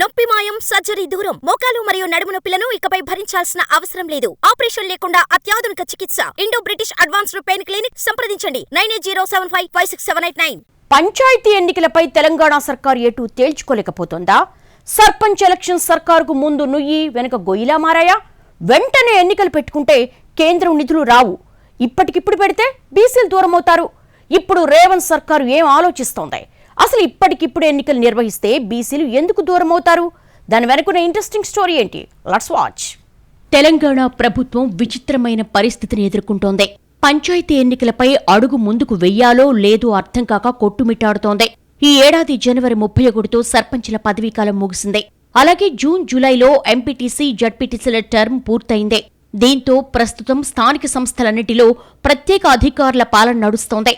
నొప్పి మాయం సర్జరీ దూరం. మోకాలు మరియు నడుము నొప్పులను ఇకపై భరించాల్సిన అవసరం లేదు. ఆపరేషన్ లేకుండా అత్యాధునిక చికిత్స. Indo British advanced pain clinic సంప్రదించండి. Nine eight zero seven five five six seven eight nine. Panchayati ఎన్నికలపై తెలంగాణ సర్కార్ ఎటు తేల్చుకోలేకపోతుందా? సర్పంచ్ ఎలక్షన్ సర్కారుకు ముందు నుయ్యి వెనుక గొయ్యిలా మారాయా? వెంటనే ఎన్నికలు పెట్టుకుంటే కేంద్రం నిధులు రావు. ఇప్పటికిప్పుడు పెడితే బీసీలు దూరమవుతారు. ఇప్పుడు రేవంత్ సర్కారు ఏం ఆలోచిస్తోంది? అసలు ఇప్పటికిప్పుడు ఎన్నికలు నిర్వహిస్తే బీసీలు ఎందుకు దూరం అవుతారు దాని వెనుకున్న ఇంట్రెస్టింగ్ స్టోరీ ఏంటి? లట్స్ వాచ్ తెలంగాణ ప్రభుత్వం విచిత్రమైన పరిస్థితిని ఎదుర్కొంటోంది. పంచాయతీ ఎన్నికలపై అడుగు ముందుకు వెయ్యాలో లేదో అర్థం కాక కొట్టుమిట్టాడుతోంది. ఈ ఏడాది జనవరి ముప్పై ఒకటితో సర్పంచ్ల పదవీకాలం ముగిసింది. అలాగే జూన్ జూలైలో ఎంపీటీసీ జడ్పీటీసీల టర్మ్ పూర్తయింది. దీంతో ప్రస్తుతం స్థానిక సంస్థలన్నిటిలో ప్రత్యేక అధికారుల పాలన నడుస్తోంది.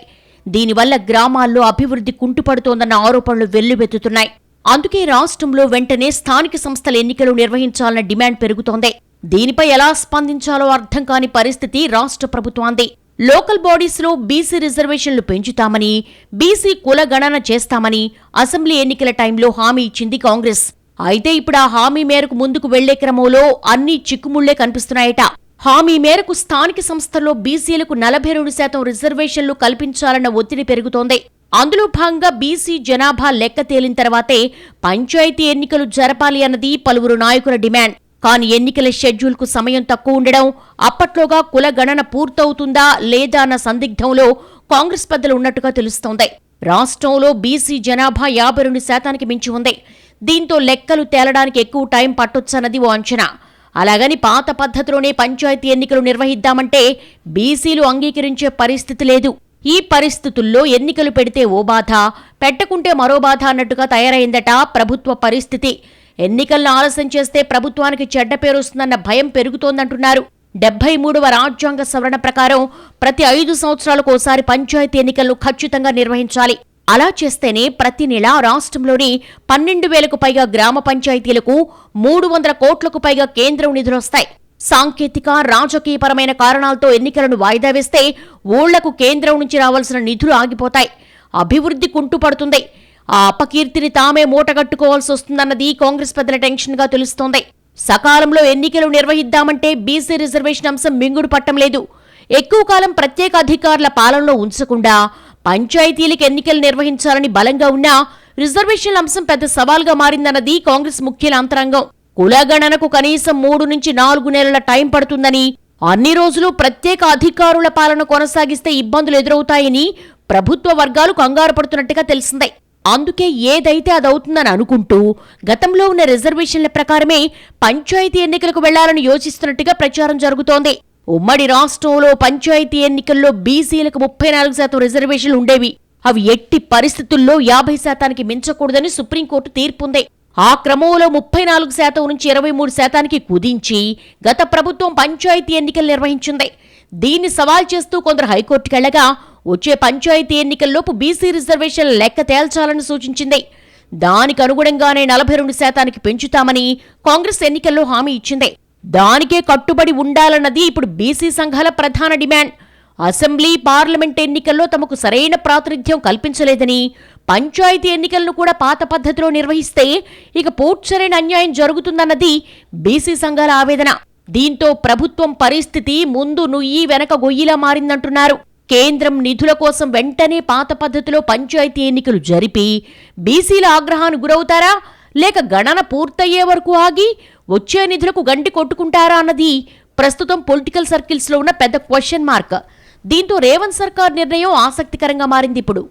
దీనివల్ల గ్రామాల్లో అభివృద్ధి కుంటుపడుతోందన్న ఆరోపణలు వెల్లువెత్తుతున్నాయి. అందుకే రాష్ట్రంలో వెంటనే స్థానిక సంస్థల ఎన్నికలు నిర్వహించాలన్న డిమాండ్ పెరుగుతోంది. దీనిపై ఎలా స్పందించాలో అర్థం కాని పరిస్థితి రాష్ట్ర ప్రభుత్వాంది. లోకల్ బాడీస్లో బీసీ రిజర్వేషన్లు పెంచుతామని బీసీ కుల గణన చేస్తామని అసెంబ్లీ ఎన్నికల టైంలో హామీ ఇచ్చింది కాంగ్రెస్. అయితే ఇప్పుడు ఆ హామీ మేరకు ముందుకు వెళ్ళే క్రమంలో అన్ని చిక్కుముళ్ళే కనిపిస్తున్నాయట. హామీ మేరకు స్థానిక సంస్థల్లో బీసీలకు నలభై రెండు శాతం రిజర్వేషన్లు కల్పించాలన్న ఒత్తిడి పెరుగుతోంది. అందులో భాగంగా బీసీ జనాభా లెక్క తేలిన తర్వాతే పంచాయతీ ఎన్నికలు జరపాలి అన్నది పలువురు నాయకుల డిమాండ్. కానీ ఎన్నికల షెడ్యూల్కు సమయం తక్కువ ఉండడం అప్పట్లోగా కుల గణన పూర్తవుతుందా లేదా అన్న సందిగ్ధంలో కాంగ్రెస్ పెద్దలు ఉన్నట్టుగా తెలుస్తోంది. రాష్ట్రంలో బీసీ జనాభా యాభై రెండు శాతానికి మించి ఉంది. దీంతో లెక్కలు తేలడానికి ఎక్కువ టైం పట్టొచ్చన్నది ఓ అంచనా. అలాగని పాత పద్ధతిలోనే పంచాయతీ ఎన్నికలు నిర్వహిద్దామంటే బీసీలు అంగీకరించే పరిస్థితి లేదు. ఈ పరిస్థితుల్లో ఎన్నికలు పెడితే ఓ బాధ పెట్టకుంటే మరో బాధ అన్నట్టుగా తయారైందట ప్రభుత్వ పరిస్థితి. ఎన్నికలను ఆలస్యం చేస్తే ప్రభుత్వానికి చెడ్డ పేరు వస్తుందన్న భయం పెరుగుతోందంటున్నారు. డెబ్బై మూడవ రాజ్యాంగ సవరణ ప్రకారం ప్రతి ఐదు సంవత్సరాలకు ఒకసారి పంచాయతీ ఎన్నికలను ఖచ్చితంగా నిర్వహించాలి. అలా చేస్తేనే ప్రతి నెల రాష్ట్రంలోని పన్నెండు వేలకు పైగా గ్రామ పంచాయతీలకు మూడు వందల కోట్లకు పైగా కేంద్రం నిధులొస్తాయి సాంకేతిక రాజకీయపరమైన కారణాలతో ఎన్నికలను వాయిదా వేస్తే ఊళ్ళకు కేంద్రం నుంచి రావాల్సిన నిధులు ఆగిపోతాయి. అభివృద్ధి కుంటుపడుతుంది. ఆ అపకీర్తిని తామే మూటగట్టుకోవాల్సి వస్తుందన్నది కాంగ్రెస్ పెద్దల టెన్షన్గా తెలుస్తోంది. సకాలంలో ఎన్నికలు నిర్వహిద్దామంటే బీసీ రిజర్వేషన్ అంశం మింగుడు పట్టం లేదు. ఎక్కువ కాలం ప్రత్యేక అధికారుల పాలనలో ఉంచకుండా పంచాయతీలకు ఎన్నికలు నిర్వహించాలని బలంగా ఉన్నా రిజర్వేషన్ల అంశం పెద్ద సవాల్గా మారిందన్నది కాంగ్రెస్ ముఖ్యుల అంతరంగం కులగణనకు కనీసం మూడు నుంచి నాలుగు నెలల టైం పడుతుందని అన్ని రోజులు ప్రత్యేక అధికారుల పాలన కొనసాగిస్తే ఇబ్బందులు ఎదురవుతాయని ప్రభుత్వ వర్గాలు కంగారు పడుతున్నట్టుగా తెలిసిందే. అందుకే ఏదైతే అదవుతుందని అనుకుంటూ గతంలో ఉన్న రిజర్వేషన్ల ప్రకారమే పంచాయతీ ఎన్నికలకు వెళ్ళాలని యోచిస్తున్నట్టుగా ప్రచారం జరుగుతోంది. ఉమ్మడి రాష్ట్రంలో పంచాయతీ ఎన్నికల్లో బీసీలకు ముప్పై నాలుగు శాతం రిజర్వేషన్లు ఉండేవి. అవి ఎట్టి పరిస్థితుల్లో యాభై శాతానికి మించకూడదని సుప్రీంకోర్టు తీర్పుంది. ఆ క్రమంలో ముప్పై నాలుగు శాతం నుంచి ఇరవై మూడు శాతానికి కుదించి గత ప్రభుత్వం పంచాయతీ ఎన్నికలు నిర్వహించింది. దీన్ని సవాల్ చేస్తూ కొందరు హైకోర్టుకెళ్ళగా వచ్చే పంచాయతీ ఎన్నికల్లోపు బీసీ రిజర్వేషన్ లెక్క తేల్చాలని సూచించింది. దానికి అనుగుణంగానే నలభై రెండు శాతానికి పెంచుతామని కాంగ్రెస్ ఎన్నికల్లో హామీ ఇచ్చింది. దానికే కట్టుబడి ఉండాలన్నది ఇప్పుడు బీసీ సంఘాల ప్రధాన డిమాండ్. అసెంబ్లీ పార్లమెంట్ ఎన్నికల్లో తమకు సరైన ప్రాతినిధ్యం కల్పించలేదని పంచాయతీ ఎన్నికలను కూడా పాత పద్ధతిలో నిర్వహిస్తే ఇక పూర్చరైన అన్యాయం జరుగుతుందన్నది బీసీ సంఘాల ఆవేదన. దీంతో ప్రభుత్వం పరిస్థితి ముందు నుయ్యి వెనక గొయ్యిలా మారిందంటున్నారు. కేంద్రం నిధుల కోసం వెంటనే పాత పద్ధతిలో పంచాయతీ ఎన్నికలు జరిపి బీసీల ఆగ్రహాన్ని గురవుతారా? లేక గణన పూర్తయ్యే వరకు ఆగి వచ్చే నిధులకు గండి కొట్టుకుంటారా అన్నది ప్రస్తుతం పొలిటికల్ సర్కిల్స్లో ఉన్న పెద్ద క్వశ్చన్ మార్క్. దీంతో రేవంత్ సర్కార్ నిర్ణయం ఆసక్తికరంగా మారింది ఇప్పుడు.